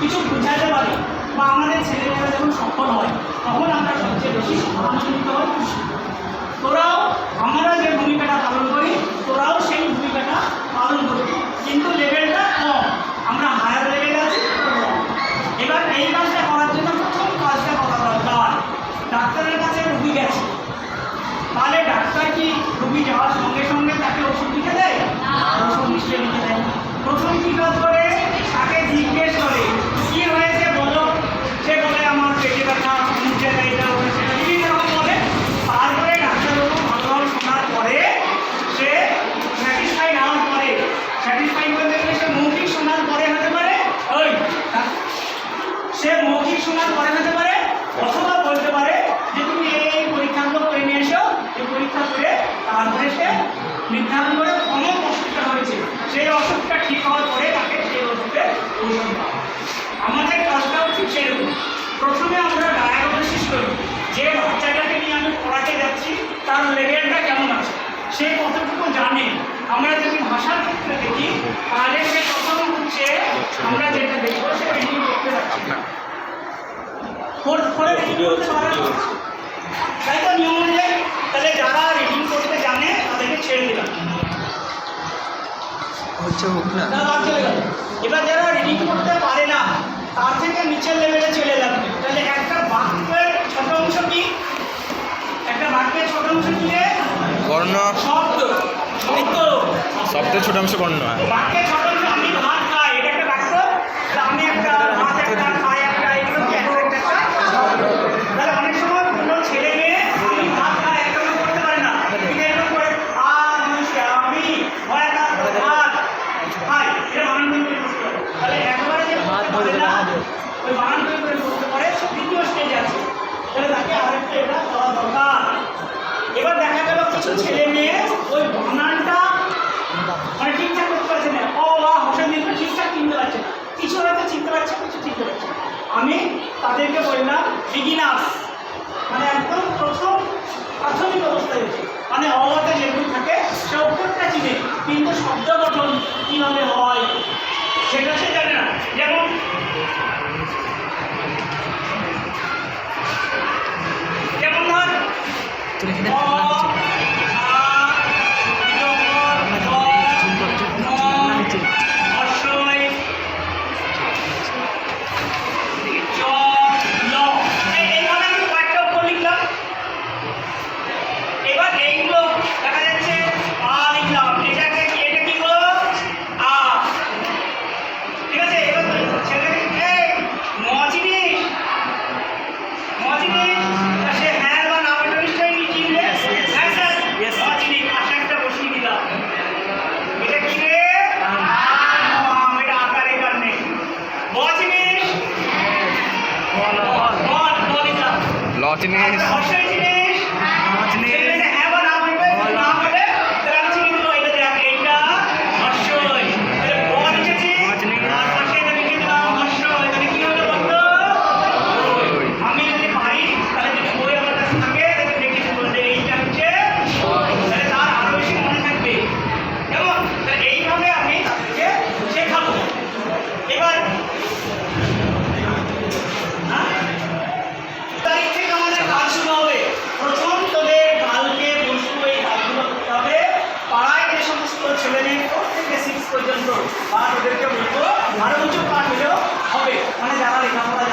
কিছু বোঝাতে পারি বা আমাদের ছেলেমেয়েরা যখন সফল হয়, তখন আমরা সবচেয়ে বেশি আনন্দিত হই। খুশি তোরাও আমরা যে ভূমিকাটা পালন করি, তোরাও সেই ভূমিকাটা পালন করবি কিন্তু লেভেল ঠিক হওয়ার পরে তাকে সেই ওষুধে ওষুধ দেওয়া আমাদের কাজটা হচ্ছে সেরকম। প্রথমে আমরা ডায়াগনোসিস করি যে বাচ্চাটাকে নিয়ে আমি পড়াতে যাচ্ছি তার লেভেলটা কেমন আছে? সে কতটুকু জানে? আমরা যদি ভাষার ক্ষেত্রে দেখি তাহলে সে প্রথম হচ্ছে আমরা যেটা দেখব সেটা রিডিং করতে যাচ্ছি। ফলে রিডিং করতে পারে তাই তো নিয়ম অনুযায়ী তাহলে যারা রিডিং করতে জানে তাদেরকে ছেড়ে দিলাম। হচ্ছে হোক না। এবার যারা রিডিং করতে পারে না তার থেকে নিচের লেভেলে চলে যাবে। তাহলে একটা বাক্যের ছোট অংশ কি? একটা বাক্যের ছোট অংশ কি বর্ণ। শব্দ। শব্দ। শব্দের ছোট অংশ বর্ণ হ্যাঁ। বাক্যের ছোট কিছু ছেলে মেয়ে ওই বানানটা মানে ঠিকঠাক করতে পারছে না। অ বা হোসেন দিন ঠিকঠাক কিনতে পারছে না কিছু হয়তো চিনতে পারছে কিছু চিনতে পারছে আমি তাদেরকে বললাম বিগিনার্স। মানে একদম প্রথম প্রাথমিক অবস্থায় রয়েছে মানে অবাতে যেগুলো থাকে সে অক্ষরটা চিনে। কিন্তু শব্দ গঠন কীভাবে হয় সেটা সে জানে না। যেমন যেমন ধর জিনিস আমাদের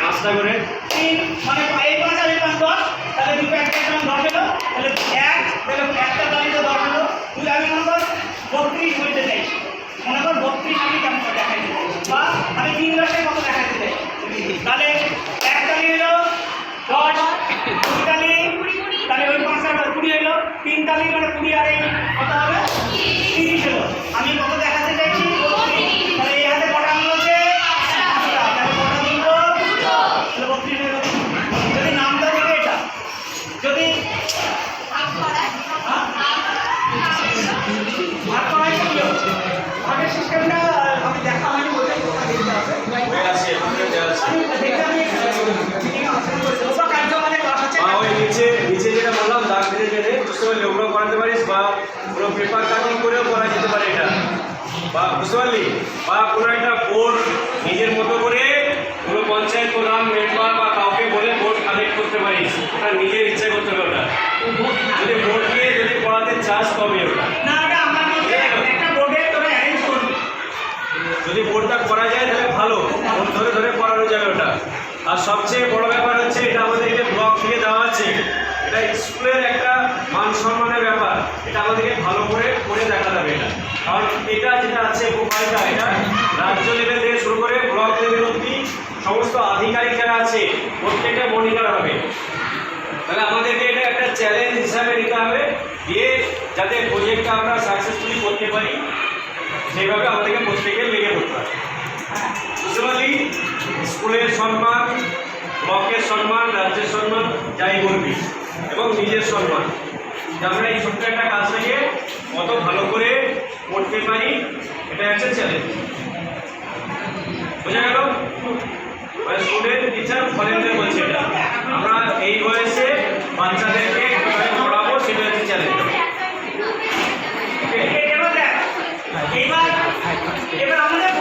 পাঁচটা করে। তিন মানে এই পাঁচ আর এই দশ তাহলে দুটো একটা একটা দশ হলো তাহলে এক তাহলে একটা তালিকা দশ হলো তুই আমি মনে কর বত্রিশ হইতে চাইছি মনে কর বত্রিশ আমি কেমন দেখাই বা আমি তিন দশে কত দেখাইতে চাই তাহলে এক তালি হলো দশ। পারলি? ওগুলো করাতে পারিস বা পুরো পেপার কাটিং করেও করা যেতে পারে এটা। বা বুঝতে পারলি? বা কোনো একটা বোর্ড নিজের মতো করে কোনো পঞ্চায়েত প্রধান মেম্বার বা কাউকে বলে বোর্ড কালেক্ট করতে পারিস। ওটা নিজের ইচ্ছে করতে হবে ওটা। যদি বোর্ডকে যদি পড়াতে চাস তবে ওটা। বোর্ডে যদি বোর্ডটা করা যায় তাহলে ভালো। বোর্ড ধরে ধরে করানো যাবে ওটা। আর সবচেয়ে বড় ব্যাপার হচ্ছে এটা আমাদেরকে ব্লক থেকে দেওয়া আছে। এটা স্কুলের একটা মান সম্মানের ব্যাপার, এটা আমাদেরকে ভালো করে করে দেখা যাবে এটা। কারণ এটা যেটা আছে উপায়টা এটা। রাজ্য লেভেল থেকে শুরু করে ব্লক লেভেল অব্দি সমস্ত আধিকারিক যারা আছে, প্রত্যেকটা মনিটর হবে। তাহলে আমাদেরকে এটা একটা চ্যালেঞ্জ হিসাবে নিতে হবে, দিয়ে যাতে প্রজেক্টটা আমরা সাকসেসফুলি করতে পারি, সেইভাবে আমাদেরকে প্রত্যেকের লেগে পড়তে হবে। বুঝতে পারলি? স্কুলের সম্মান ব্লকের সম্মান, রাজ্যের সম্মান, যাই করবি এবং নিজের সম্মান। আমরা এই ছোট্ট একটা কাজটাকে কত ভালো করে করতে পারি এটা হচ্ছে চ্যালেঞ্জ বোঝা গেল? মানে স্টুডেন্ট টিচার ভলেন্টিয়ার বলছে এটা। আমরা এই বয়সে বাচ্চাদেরকে পড়াবো, সেটা হচ্ছে চ্যালেঞ্জ এবার আমাদের